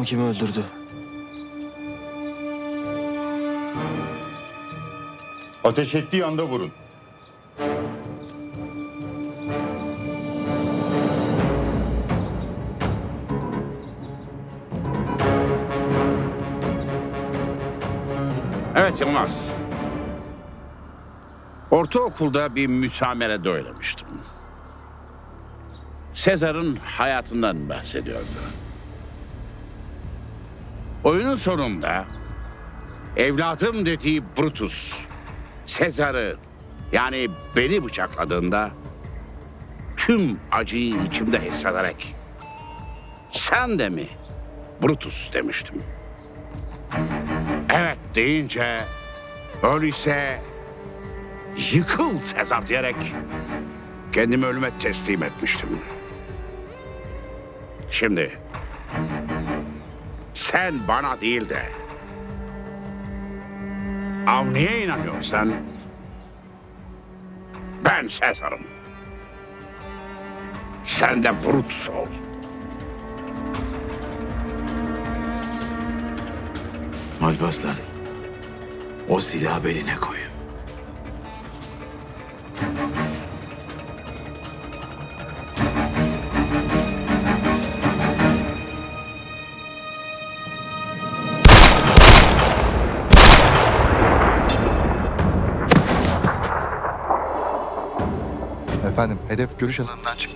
Babamı kim öldürdü? Ateş ettiği anda vurun. Evet Yılmaz. Ortaokulda bir müsamerede oynamıştım. Sezar'ın hayatından bahsediyordu. Oyunun sonunda evladım dediği Brutus Sezar'ı yani beni bıçakladığında tüm acıyı içimde hissederek sen de mi Brutus demiştim. Evet deyince öyleyse yıkıl Sezar diyerek kendimi ölüme teslim etmiştim. Şimdi sen bana değil de Avni'ye inanıyorsan ben Sezar'ım. Sen de Brutus ol. Alparslan, o silahı beline koy. Efendim, hedef görüş alanından çıktı.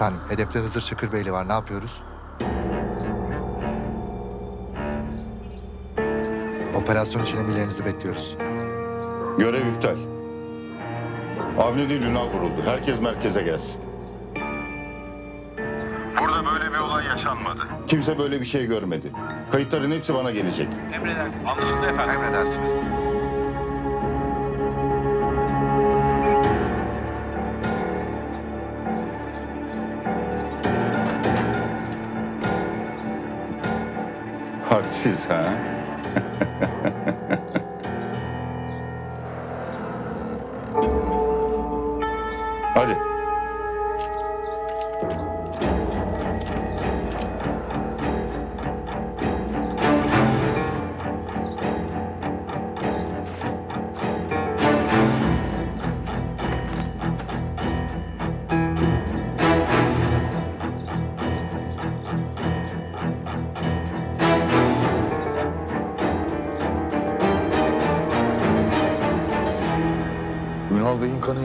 Efendim, hedefte Hızır Çakırbeyli var. Ne yapıyoruz? Operasyon için emirlerinizi bekliyoruz. Görev iptal. Avni değil Ünal kuruldu. Herkes merkeze gelsin. Burada böyle bir olay yaşanmadı. Kimse böyle bir şey görmedi. Kayıtların hepsi bana gelecek. Emredersiniz. Anlaşıldı efendim. Emredersiniz. 아, 서치사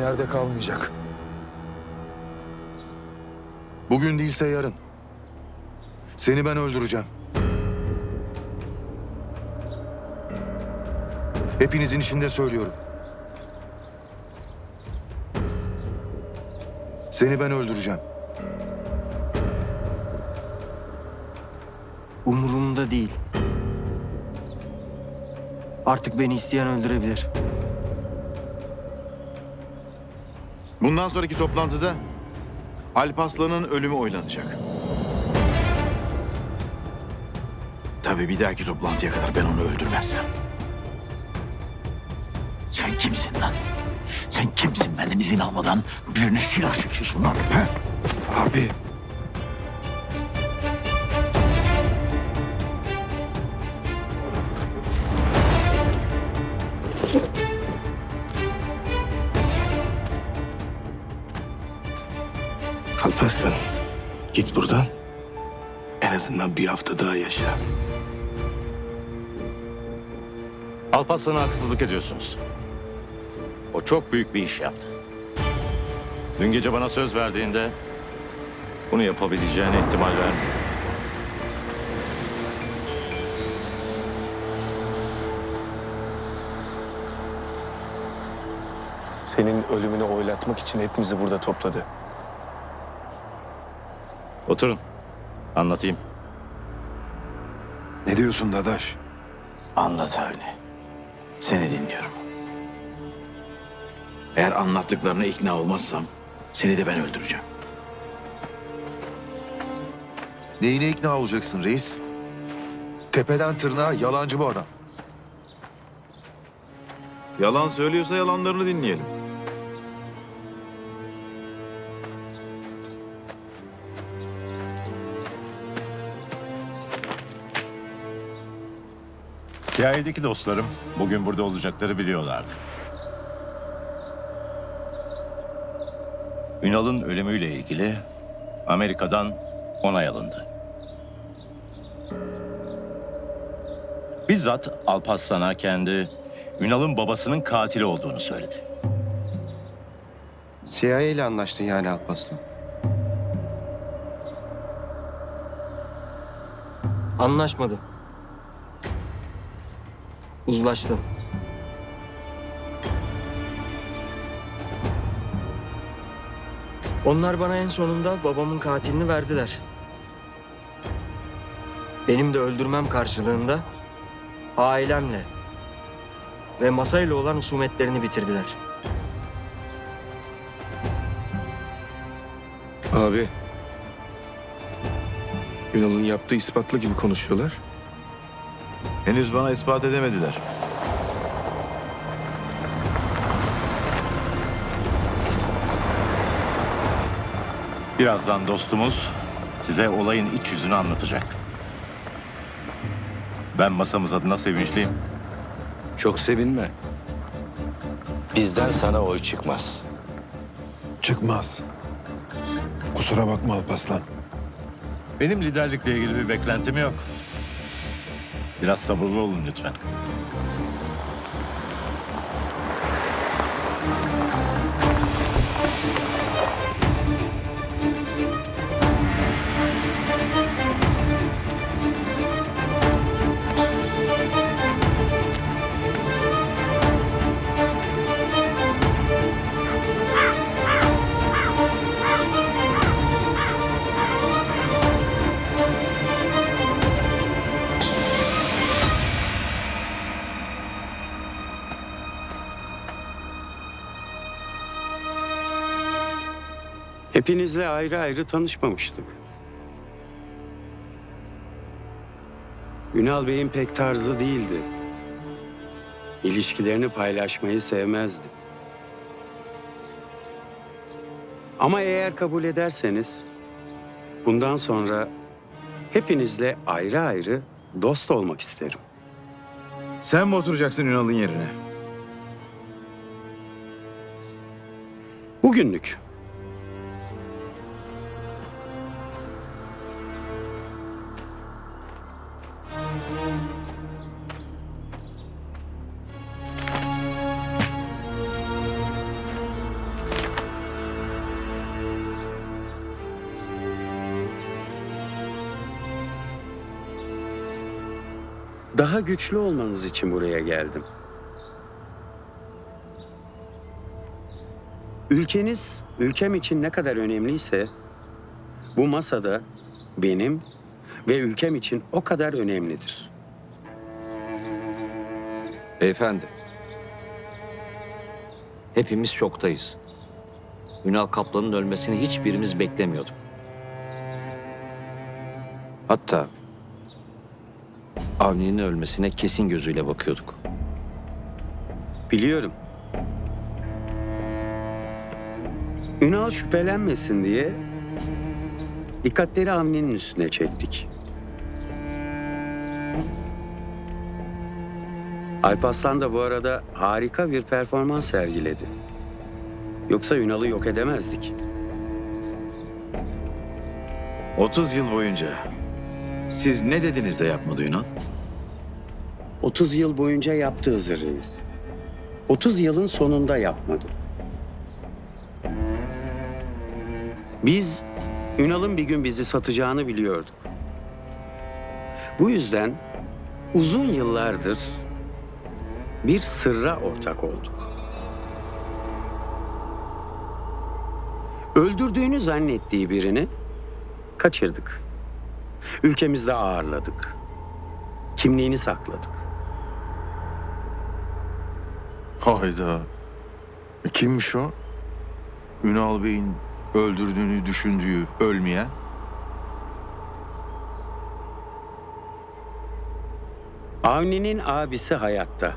yerde kalmayacak. Bugün değilse yarın. Seni ben öldüreceğim. Hepinizin içinde söylüyorum. Seni ben öldüreceğim. Umurumda değil. Artık beni isteyen öldürebilir. Bundan sonraki toplantıda Alp Aslan'ın ölümü oylanacak. Tabii bir dahaki toplantıya kadar ben onu öldürmezsem. Sen kimsin lan? Sen kimsin benden izin almadan birine silah çekiyorsun lan? He? Abi. Alparslan. Git buradan. En azından bir hafta daha yaşa. Alparslan'a haksızlık ediyorsunuz. O çok büyük bir iş yaptı. Dün gece bana söz verdiğinde bunu yapabileceğine ihtimal vermiyorum. Senin ölümünü oylatmak için hepimizi burada topladı. Oturun. Anlatayım. Ne diyorsun Dadaş? Anlat Avni. Seni dinliyorum. Eğer anlattıklarına ikna olmazsam seni de ben öldüreceğim. Neyine ikna olacaksın reis? Tepeden tırnağa yalancı bu adam. Yalan söylüyorsa yalanlarını dinleyelim. CIA'deki dostlarım bugün burada olacakları biliyorlardı. Ünal'ın ölümüyle ilgili Amerika'dan onay alındı. Bizzat Alparslan'a kendi Ünal'ın babasının katili olduğunu söyledi. CIA ile anlaştın yani Alparslan. Anlaşmadım. Uzlaştım. Onlar bana en sonunda babamın katilini verdiler. Benim de öldürmem karşılığında ailemle ve masayla olan husumetlerini bitirdiler. Abi. Ünal'ın yaptığı ispatlı gibi konuşuyorlar. Henüz bana ispat edemediler. Birazdan dostumuz size olayın iç yüzünü anlatacak. Ben masamız adına sevinçliyim. Çok sevinme. Bizden sana oy çıkmaz. Çıkmaz. Kusura bakma Alpaslan. Benim liderlikle ilgili bir beklentim yok. Biraz sabırlı olun lütfen. Hepinizle ayrı ayrı tanışmamıştık. Ünal Bey'in pek tarzı değildi. İlişkilerini paylaşmayı sevmezdi. Ama eğer kabul ederseniz bundan sonra hepinizle ayrı ayrı dost olmak isterim. Sen mi oturacaksın Ünal'ın yerine? Bugünlük. Daha güçlü olmanız için buraya geldim. Ülkeniz ülkem için ne kadar önemliyse bu masada benim ve ülkem için o kadar önemlidir. Beyefendi. Hepimiz şoktayız. Ünal Kaplan'ın ölmesini hiçbirimiz beklemiyorduk. Hatta Avni'nin ölmesine kesin gözüyle bakıyorduk. Biliyorum. Ünal şüphelenmesin diye dikkatleri Avni'nin üstüne çektik. Alparslan da bu arada harika bir performans sergiledi. Yoksa Ünal'ı yok edemezdik. 30 yıl boyunca siz ne dediniz de yapmadı Ünal? 30 yıl boyunca yaptı Hızır Reis. 30 yılın sonunda yapmadı. Biz Ünal'ın bir gün bizi satacağını biliyorduk. Bu yüzden uzun yıllardır bir sırra ortak olduk. Öldürdüğünü zannettiği birini kaçırdık. Ülkemizde ağırladık. Kimliğini sakladık. Hayda. Kimmiş o? Ünal Bey'in öldürdüğünü düşündüğü ölmeyen. Avni'nin abisi hayatta.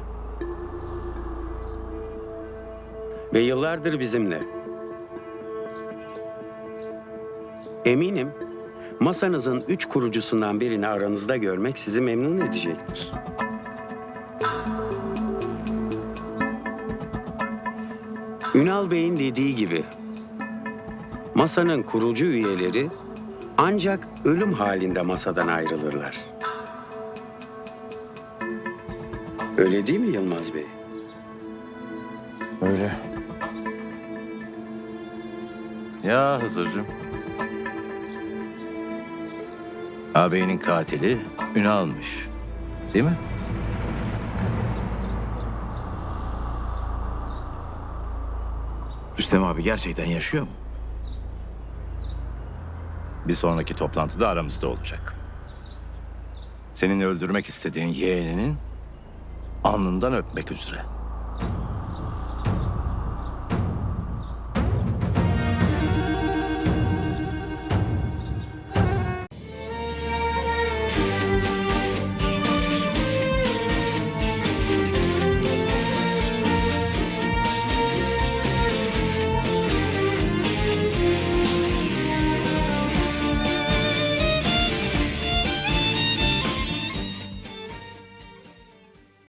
Ve yıllardır bizimle. Eminim masanızın üç kurucusundan birini aranızda görmek sizi memnun edecektir. Ünal Bey'in dediği gibi masanın kurucu üyeleri ancak ölüm halinde masadan ayrılırlar. Öyle değil mi Yılmaz Bey? Öyle. Ya Hızır'cığım. Ağabeyinin katili Ünal'mış. Değil mi? Rüstem abi gerçekten yaşıyor mu? Bir sonraki toplantıda aramızda olacak. Senin öldürmek istediğin yeğeninin alnından öpmek üzere.